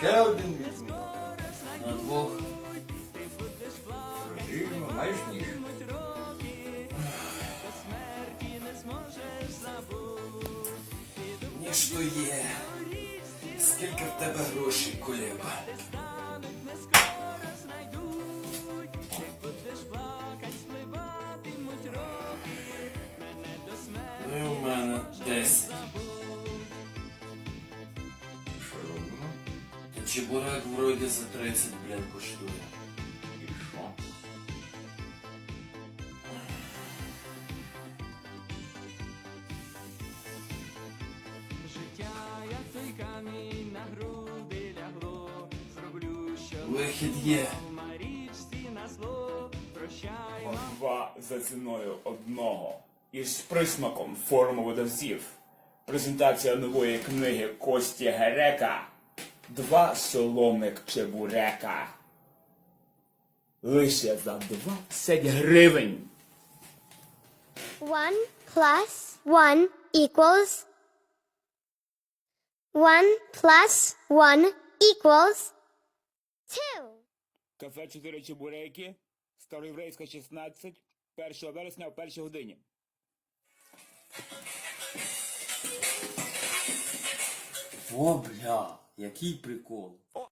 Ще один візьми. На двох. Візьми, майже ніж? Ніж то є. Скільки в тебе грошей, Кулеба? Чебурек вроді за 30, блін, коштує. І що? Вихід є. Два за ціною одного. Із присмаком форму видавців. Презентація нової книги Кості Герека. Два соломик чебурека. Лише за 20 гривень. One plus one equals one plus one equals two. Кафе 4 чебуреки. Староєврейська 16. 1 вересня о першій годині. О, бля, який прикол. О,